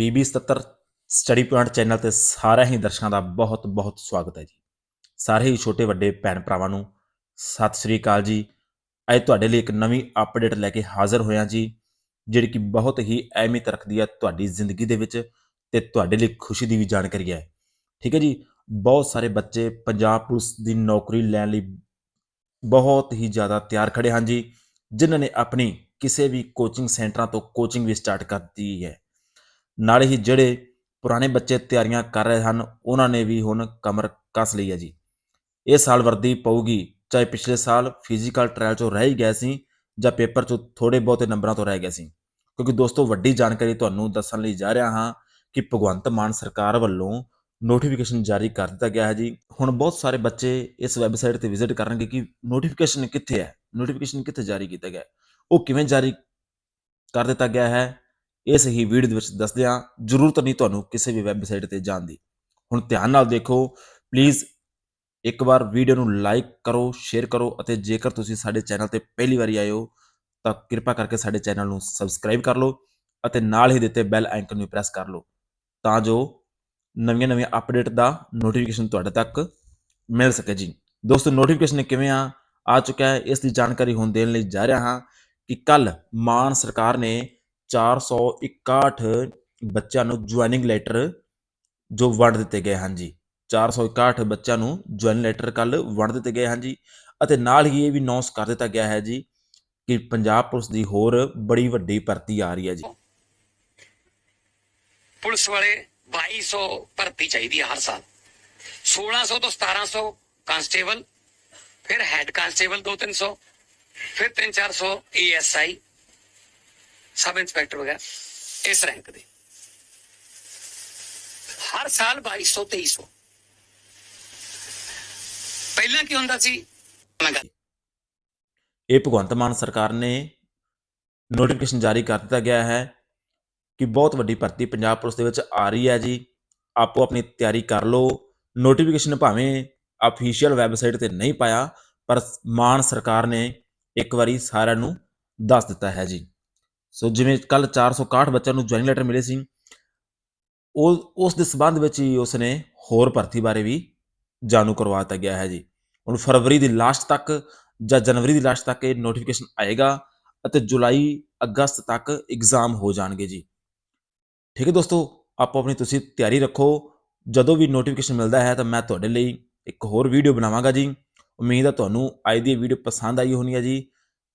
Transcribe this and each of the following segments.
PB 77 study point channel ਤੇ ਸਾਰਿਆਂ ਹੀ ਦਰਸ਼ਕਾਂ ਦਾ ਬਹੁਤ ਬਹੁਤ ਸਵਾਗਤ ਹੈ ਜੀ। ਸਾਰੇ ਹੀ ਛੋਟੇ ਵੱਡੇ ਭੈਣ ਭਰਾਵਾਂ ਨੂੰ ਸਤਿ ਸ੍ਰੀ ਅਕਾਲ ਜੀ। ਅੱਜ ਤੁਹਾਡੇ ਲਈ ਇੱਕ ਨਵੀਂ ਅਪਡੇਟ ਲੈ ਕੇ ਹਾਜ਼ਰ ਹੋਇਆ ਜੀ, ਜਿਹੜੀ ਕਿ ਬਹੁਤ ਹੀ ਅਹਿਮੀਅਤ ਰੱਖਦੀ ਹੈ ਤੁਹਾਡੀ ਜ਼ਿੰਦਗੀ ਦੇ ਵਿੱਚ ਤੇ ਤੁਹਾਡੇ ਲਈ ਖੁਸ਼ੀ ਦੀ ਵੀ ਜਾਣਕਾਰੀ ਹੈ। ਠੀਕ ਹੈ ਜੀ, ਬਹੁਤ ਸਾਰੇ ਬੱਚੇ ਪੰਜਾਬ ਪੁਲਿਸ ਦੀ ਨੌਕਰੀ ਲੈਣ ਲਈ ਬਹੁਤ ਹੀ ਜ਼ਿਆਦਾ ਤਿਆਰ ਖੜੇ ਹਨ ਜੀ, ਜਿਨ੍ਹਾਂ ਨੇ ਆਪਣੀ ਕਿਸੇ ਵੀ ਕੋਚਿੰਗ ਸੈਂਟਰਾਂ ਤੋਂ ਕੋਚਿੰਗ ਵੀ ਸਟਾਰਟ ਕਰ ਦਿੱਤੀ ਹੈ। ਨਾਲੇ ਹੀ ਜਿਹੜੇ ਪੁਰਾਣੇ ਬੱਚੇ ਤਿਆਰੀਆਂ ਕਰ ਰਹੇ ਹਨ, ਉਹਨਾਂ ਨੇ ਵੀ ਹੁਣ ਕਮਰ ਕੱਸ ਲਈ ਹੈ ਜੀ। ਇਹ ਸਾਲ ਵਰਦੀ ਪਊਗੀ, ਚਾਹੇ ਪਿਛਲੇ ਸਾਲ ਫਿਜ਼ੀਕਲ ਟ੍ਰਾਇਲ ਚੋਂ ਰਹਿ ਹੀ ਗਿਆ ਸੀ ਜਾਂ ਪੇਪਰ ਚੋਂ ਥੋੜੇ ਬਹੁਤੇ ਨੰਬਰਾਂ ਤੋਂ ਰਹਿ ਗਿਆ ਸੀ। ਕਿਉਂਕਿ ਦੋਸਤੋ, ਵੱਡੀ ਜਾਣਕਾਰੀ ਤੁਹਾਨੂੰ ਦੱਸਣ ਲਈ ਜਾ ਰਿਹਾ ਹਾਂ ਕਿ ਭਗਵੰਤ ਮਾਨ ਸਰਕਾਰ ਵੱਲੋਂ ਨੋਟੀਫਿਕੇਸ਼ਨ ਜਾਰੀ ਕਰ ਦਿੱਤਾ ਗਿਆ ਹੈ ਜੀ। ਹੁਣ ਬਹੁਤ ਸਾਰੇ ਬੱਚੇ ਇਸ ਵੈਬਸਾਈਟ ਤੇ ਵਿਜ਼ਿਟ ਕਰਨਗੇ ਕਿ ਨੋਟੀਫਿਕੇਸ਼ਨ ਕਿੱਥੇ ਹੈ ਨੋਟੀਫਿਕੇਸ਼ਨ ਕਿੱਥੇ ਜਾਰੀ ਕੀਤਾ ਗਿਆ ਉਹ ਕਿਵੇਂ ਜਾਰੀ ਕਰ ਦਿੱਤਾ ਗਿਆ ਹੈ ਇਸ ਹੀ ਵੀਡੀਓ ਦੇ ਵਿੱਚ ਦੱਸਦੇ ਹਾਂ, ਜ਼ਰੂਰਤ ਨਹੀਂ ਤੁਹਾਨੂੰ ਕਿਸੇ ਵੀ ਵੈਬਸਾਈਟ ਤੇ ਜਾਣ ਦੀ। ਹੁਣ ਧਿਆਨ ਨਾਲ ਦੇਖੋ ਪਲੀਜ਼ ਇੱਕ ਵਾਰ ਵੀਡੀਓ ਨੂੰ ਲਾਈਕ ਕਰੋ ਸ਼ੇਅਰ ਕਰੋ ਅਤੇ ਜੇਕਰ ਤੁਸੀਂ ਸਾਡੇ ਚੈਨਲ ਤੇ ਪਹਿਲੀ ਵਾਰੀ ਆਏ ਹੋ, ਤਾਂ ਕਿਰਪਾ ਕਰਕੇ ਸਾਡੇ ਚੈਨਲ ਨੂੰ ਸਬਸਕ੍ਰਾਈਬ ਕਰ ਲਓ ਅਤੇ ਨਾਲ ਹੀ ਦਿੱਤੇ ਬੈਲ ਆਈਕਨ ਨੂੰ ਪ੍ਰੈਸ ਕਰ ਲਓ, ਤਾਂ ਜੋ ਨਵੀਆਂ ਨਵੀਆਂ ਅਪਡੇਟ ਦਾ ਨੋਟੀਫਿਕੇਸ਼ਨ ਤੁਹਾਡੇ ਤੱਕ ਮਿਲ ਸਕੇ ਜੀ। ਦੋਸਤੋ ਨੋਟੀਫਿਕੇਸ਼ਨ ਕਿਵੇਂ ਆ? ਆ ਚੁੱਕਾ ਹੈ, ਇਸ ਦੀ ਜਾਣਕਾਰੀ ਹੁਣ ਦੇਣ ਲਈ ਜਾ ਰਿਹਾ ਹਾਂ ਕਿ ਕੱਲ ਮਾਨ ਸਰਕਾਰ ਨੇ 461 ਬੱਚਿਆਂ ਨੂੰ ਜੁਆਇਨਿੰਗ ਲੈਟਰ ਜੋ ਵੰਡ ਦਿੱਤੇ ਗਏ ਹਨ ਜੀ 461 ਬੱਚਿਆਂ ਨੂੰ ਜੁਆਇਨ ਲੈਟਰ ਕੱਲ ਵੰਡ ਦਿੱਤੇ ਗਏ ਹਨ ਜੀ ਅਤੇ ਨਾਲ ਹੀ ਇਹ ਵੀ ਅਨਾਉਂਸ ਕਰ ਦਿੱਤਾ ਗਿਆ ਹੈ ਜੀ ਕਿ ਪੰਜਾਬ ਪੁਲਿਸ ਦੀ ਹੋਰ ਬੜੀ ਵੱਡੀ ਭਰਤੀ ਆ ਰਹੀ ਹੈ ਜੀ। ਪੁਲਿਸ ਵਾਲੇ 2200 ਭਰਤੀ ਚਾਹੀਦੀ ਹੈ ਹਰ ਸਾਲ। 1600 ਤੋਂ 1700 ਕਾਂਸਟੇਬਲ, ਫਿਰ ਹੈੱਡ ਕਾਂਸਟੇਬਲ 2-300 ਫਿਰ 3-400 ਏਐਸਆਈ ਸਬ ਇੰਸਪੈਕਟਰ ਵਗੈਰਾ, ਇਸ ਰੈਂਕ ਦੇ। ਹਰ ਸਾਲ 2200 2300 ਪਹਿਲਾਂ ਕੀ ਹੁੰਦਾ ਸੀ? ਇਹ ਭਗਵੰਤ ਮਾਨ ਸਰਕਾਰ ਨੇ ਨੋਟੀਫਿਕੇਸ਼ਨ ਜਾਰੀ ਕਰ ਦਿੱਤਾ ਗਿਆ ਹੈ ਕਿ ਬਹੁਤ ਵੱਡੀ ਭਰਤੀ ਪੰਜਾਬ ਪੁਲਿਸ ਦੇ ਵਿੱਚ ਆ ਰਹੀ ਹੈ ਜੀ। ਆਪੋ ਆਪਣੀ ਤਿਆਰੀ ਕਰ ਲਓ। ਨੋਟੀਫਿਕੇਸ਼ਨ ਭਾਵੇਂ ਅਫੀਸ਼ੀਅਲ ਵੈਬਸਾਈਟ ਤੇ ਨਹੀਂ ਪਾਇਆ, ਪਰ ਮਾਨ ਸਰਕਾਰ ਨੇ ਇੱਕ ਵਾਰੀ ਸਾਰਿਆਂ ਨੂੰ ਦੱਸ ਦਿੱਤਾ ਹੈ ਜੀ। ਸੋ ਜਿਵੇਂ ਕੱਲ 461 ਬੱਚਿਆਂ ਨੂੰ ਜੁਆਇਨਿੰਗ ਲੈਟਰ ਮਿਲੇ ਸੀ, ਉਹ, ਉਸ ਦੇ ਸਬੰਧ ਵਿੱਚ ਹੀ ਉਸਨੇ ਹੋਰ ਭਰਤੀ ਬਾਰੇ ਵੀ ਜਾਣੂ ਕਰਵਾ ਦਿੱਤਾ ਗਿਆ ਹੈ ਜੀ। ਹੁਣ ਫਰਵਰੀ ਦੀ ਲਾਸਟ ਤੱਕ ਜਾਂ ਜਨਵਰੀ ਦੀ ਲਾਸਟ ਤੱਕ ਇਹ ਨੋਟੀਫਿਕੇਸ਼ਨ ਆਏਗਾ ਅਤੇ ਜੁਲਾਈ, ਅਗਸਤ ਤੱਕ ਐਗਜ਼ਾਮ ਹੋ ਜਾਣਗੇ ਜੀ। ਠੀਕ ਹੈ ਦੋਸਤੋ, ਆਪੋ ਆਪਣੀ ਤੁਸੀਂ ਤਿਆਰੀ ਰੱਖੋ। ਜਦੋਂ ਵੀ ਨੋਟੀਫਿਕੇਸ਼ਨ ਮਿਲਦਾ ਹੈ ਤਾਂ ਮੈਂ ਤੁਹਾਡੇ ਲਈ ਇੱਕ ਹੋਰ ਵੀਡੀਓ ਬਣਾਵਾਂਗਾ ਜੀ। ਉਮੀਦ ਹੈ ਤੁਹਾਨੂੰ ਅੱਜ ਦੀ ਵੀਡੀਓ ਪਸੰਦ ਆਈ ਹੋਣੀ ਹੈ ਜੀ।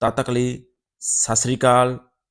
ਤਦ ਤੱਕ ਲਈ ਸਤਿ ਸ੍ਰੀ ਅਕਾਲ।